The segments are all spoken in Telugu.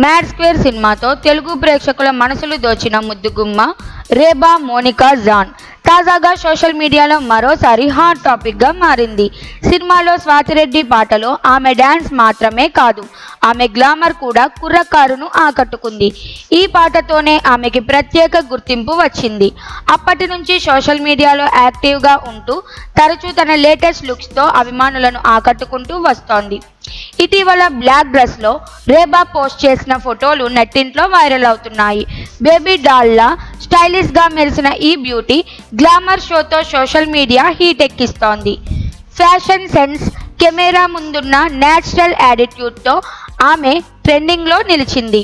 మ్యాడ్ స్క్వేర్ సినిమాతో తెలుగు ప్రేక్షకుల మనసులు దోచిన ముద్దుగుమ్మ రేబా మోనికా జాన్. తాజాగా సోషల్ మీడియాలో మరోసారి హాట్ టాపిక్గా మారింది. సినిమాలో స్వాతిరెడ్డి పాటలో ఆమె డ్యాన్స్ మాత్రమే కాదు ఆమె గ్లామర్ కూడా కుర్రకారును ఆకట్టుకుంది. ఈ పాటతోనే ఆమెకి ప్రత్యేక గుర్తింపు వచ్చింది. అప్పటి నుంచి సోషల్ మీడియాలో యాక్టివ్గా ఉంటూ తరచూ తన లేటెస్ట్ లుక్స్తో అభిమానులను ఆకట్టుకుంటూ వస్తోంది. ఇటీవల బ్లాక్ డ్రెస్లో రేబా పోస్ట్ చేసిన ఫోటోలు నెట్టింట్లో వైరల్ అవుతున్నాయి. బేబీ డాల్లా స్టైలిష్గా మెరిసిన ఈ బ్యూటీ గ్లామర్ షోతో సోషల్ మీడియా హీట్ ఎక్కిస్తోంది. ఫ్యాషన్ సెన్స్ కెమెరా ముందున్న నేచురల్ యాటిట్యూడ్తో ఆమె ట్రెండింగ్లో నిలిచింది.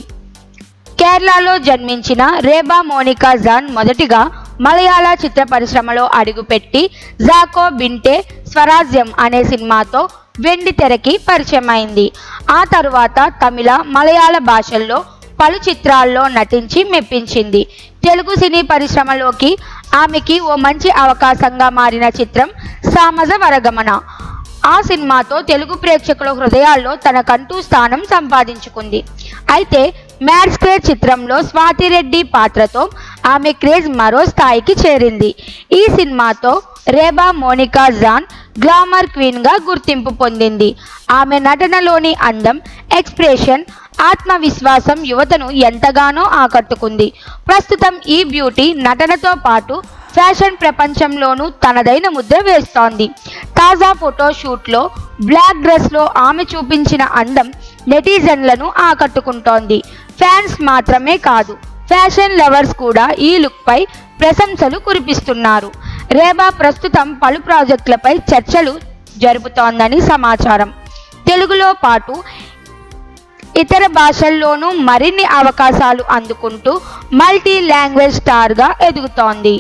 కేరళలో జన్మించిన రేబా మోనికా జాన్ మొదటిగా మలయాళ చిత్ర పరిశ్రమలో అడుగుపెట్టి జాకో బింటే స్వరాజ్యం అనే సినిమాతో వెండి తెరకి పరిచయమైంది. ఆ తరువాత తమిళ మలయాళ భాషల్లో పలు చిత్రాల్లో నటించి మెప్పించింది. తెలుగు సినీ పరిశ్రమలోకి ఆమెకి ఓ మంచి అవకాశంగా మారిన చిత్రం సామజ వరగమన. ఆ సినిమాతో తెలుగు ప్రేక్షకుల హృదయాల్లో తనకంటూ స్థానం సంపాదించుకుంది. అయితే మ్యాడ్ స్క్వేర్ చిత్రంలో స్వాతిరెడ్డి పాత్రతో ఆమె క్రేజ్ మరో స్థాయికి చేరింది. ఈ సినిమాతో రేబా మోనికా జాన్ గ్లామర్ క్వీన్గా గుర్తింపు పొందింది. ఆమె నటనలోని అందం ఎక్స్ప్రెషన్ ఆత్మవిశ్వాసం యువతను ఎంతగానో ఆకట్టుకుంది. ప్రస్తుతం ఈ బ్యూటీ నటనతో పాటు ఫ్యాషన్ ప్రపంచంలోనూ తనదైన ముద్ర వేస్తోంది. తాజా ఫోటోషూట్లో బ్లాక్ డ్రెస్లో ఆమె చూపించిన అందం నెటిజన్లను ఆకట్టుకుంటోంది. ఫ్యాన్స్ మాత్రమే కాదు ఫ్యాషన్ లవర్స్ కూడా ఈ లుక్పై ప్రశంసలు కురిపిస్తున్నారు. రేబా ప్రస్తుతం పలు ప్రాజెక్టులపై చర్చలు జరుపుతోందని సమాచారం. తెలుగులో పాటు ఇతర భాషల్లోనూ మరిన్ని అవకాశాలు అందుకుంటూ మల్టీ లాంగ్వేజ్ స్టార్గా ఎదుగుతోంది.